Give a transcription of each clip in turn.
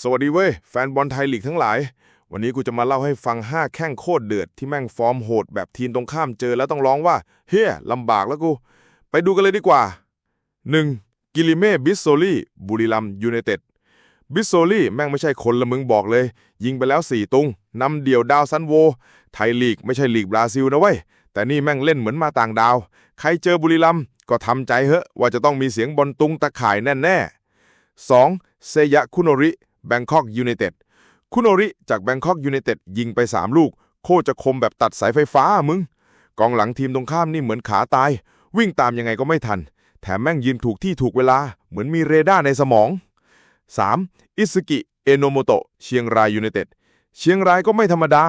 สวัสดีเว้ย แฟนบอลไทยลีกทั้งหลาย วันนี้กูจะมาเล่าให้ฟัง 5 แข้งโคตรเดือดที่แม่งฟอร์มโหดแบบทีมตรงข้ามเจอแล้วต้องร้องว่า เฮียลำบากแล้วกู ไปดูกันเลยดีกว่า 1. กิลิเม่บิสโซลี่บุรีรัมยูไนเต็ดบิสโซลี่แม่งไม่ใช่คนละมึงบอกเลย ยิงไปแล้ว 4 ตุงนำเดี่ยวดาวซันโว ไทยลีกไม่ใช่ลีกบราซิลนะเว้ย แต่นี่แม่งเล่นเหมือนมาต่างดาว ใครเจอบุรีรัมก็ทำใจเหอะว่าจะต้องมีเสียงบอลตุงตะข่ายแน่ๆ 2. เซยะคุโนริ แบงคอกยูไนเต็ดคุโนริจากแบงคอกยูไนเต็ดยิงไป 3 ลูก โคตรจะคมแบบตัดสายไฟฟ้ามึง กองหลังทีมตรงข้ามนี่เหมือนขาตาย วิ่งตามยังไงก็ไม่ทัน แถมแม่งยืนถูกที่ถูกเวลา เหมือนมีเรดาร์ในสมอง 3. อิสกิ เอโนโมโตะเชียงรายยูไนเต็ดเชียงรายก็ไม่ธรรมดา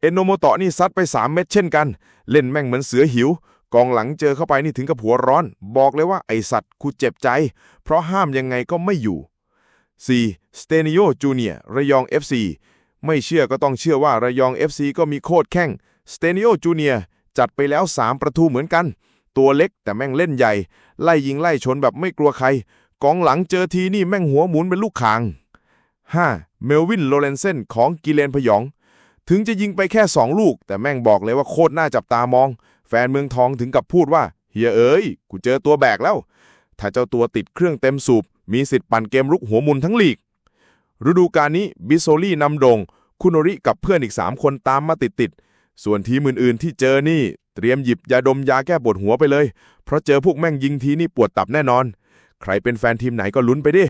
เอโนโมโตะนี่ซัดไป 3 เม็ดเช่นกัน เล่นแม่งเหมือนเสือหิว กองหลังเจอเข้าไปนี่ถึงกับหัวร้อน บอกเลยว่าไอสัตว์กูเจ็บใจ เพราะห้ามยังไงก็ไม่อยู่ 4. สเตนิโอจูเนียระยอง FC ไม่เชื่อก็ต้องเชื่อว่าระยอง FC ก็มีโคตรแข้งสเตนิโอจูเนียจัดไปแล้ว 3 ประตูเหมือนกัน ตัวเล็กแต่แม่งเล่นใหญ่ ไล่ยิงไล่ชนแบบไม่กลัวใคร กองหลังเจอทีนี่แม่งหัวหมุนเป็นลูกคาง 5. เมลวินโลเรนเซนของกิเลนพยอง ถึงจะยิงไปแค่ 2 ลูก แต่แม่งบอกเลยว่าโคตรน่าจับตามอง แฟนเมืองทองถึงกับพูดว่าเฮียเอ้ยกูเจอตัวแบกแล้ว ถ้าเจ้าตัวติดเครื่องเต็มสูบ มีสิทธิ์ปั่นเกมรุกหัวมุนทั้งลีก ฤดูกาลนี้บิโซลี่นำโด่งคุโนริกับเพื่อนอีก 3 คนตามมาติดๆ ส่วนทีมอื่นๆที่เจอนี่ เตรียมหยิบยาดมยาแก้ปวดหัวไปเลย เพราะเจอพวกแม่งยิงทีนี่ปวดตับแน่นอน ใครเป็นแฟนทีมไหนก็ลุ้นไปดิ